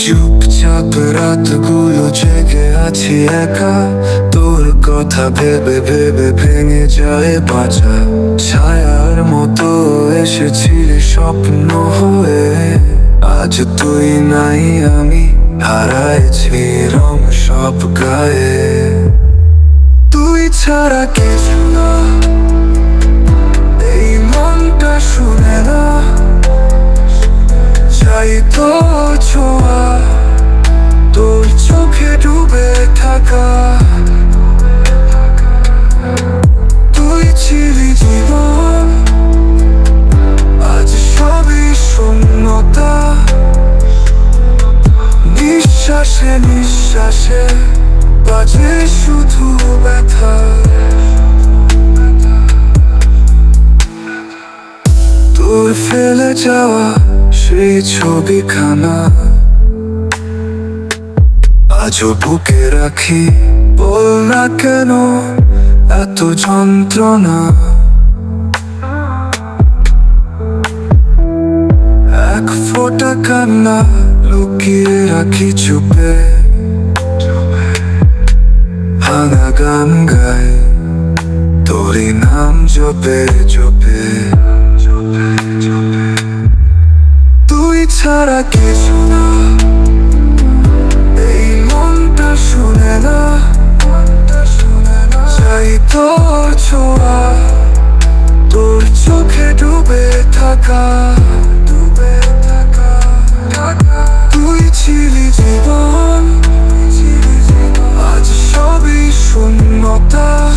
চুপচাপ রাতগুলো জেগে আছি একা। তোর কথা ভেবে ভেবে ভেঙে যায় বাঁচা। ছায়ার মতো এসেছিলি স্বপ্ন হয়ে। আজ তুই নাই আমি, হারাইছি রং সব গায়ে। তুই ছাড়া কিছু না, এই মনটা শুনে না। চাই তো ছোঁয়া। তোর চোখে ডুবে থাকা। তুই ছিলি আজ সবই শূন্যতা। নিঃশ্বাসে নিঃশ্বাসে বাজে শুধু ব্যথা। তোর ফেলে যাওয়া সেই ছবিখানা আজও বুকে রাখি, বল না কেন এত যন্ত্রণা? এক ফোঁটা কান্না লুকিয়ে রাখি চুপে। ভাঙা গান গায়, তোরই নাম জপে। ছাড়া কিছু না। এই মনটা শুনে না। চাই তোর ছোঁয়া। তোর চোখে ডুবে থাকা ডুবে থাকা। তুই ছিলি জীবন। আজ সবই শূন্যতা।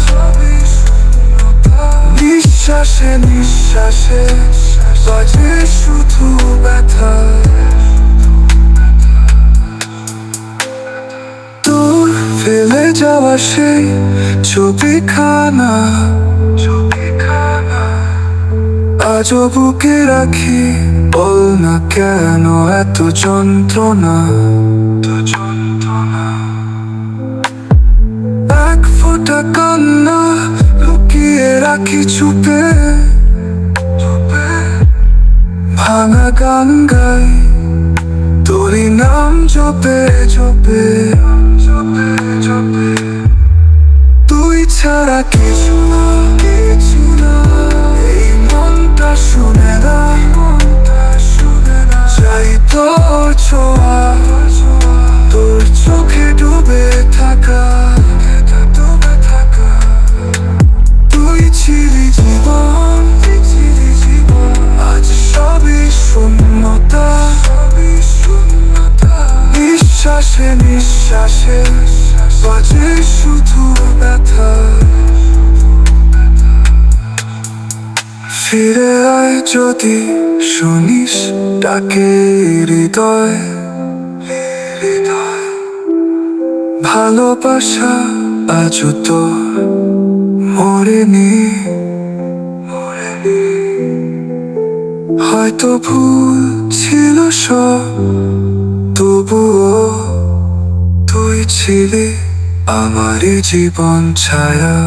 নিঃশ্বাসে নিঃশ্বাসে। বাজে শুধু ব্যথা। তোর ফেলে যাওয়া সেই ছবিখানা। আজও বুকে রাখি, বল না কেন এত যন্ত্রণা। এক ফোঁটা কান্না লুকিয়ে রাখি চুপে। ভাঙা গান গাই তোরই নাম জপে জপে জপে জপে। তুই ছাড়া কিছু না কিছু না। এই মনটা শুনে না মনটা শুনে নিঃশ্বাসে বাজে শুধু ব্যথা। ফিরে আয় যদি শুনিস ডাকে হৃদয় ভালোবাসা আজও তো মরেনি হয়তো ভুল ছিল সব, তবুও ছিলি আমার জীবন ছায়া।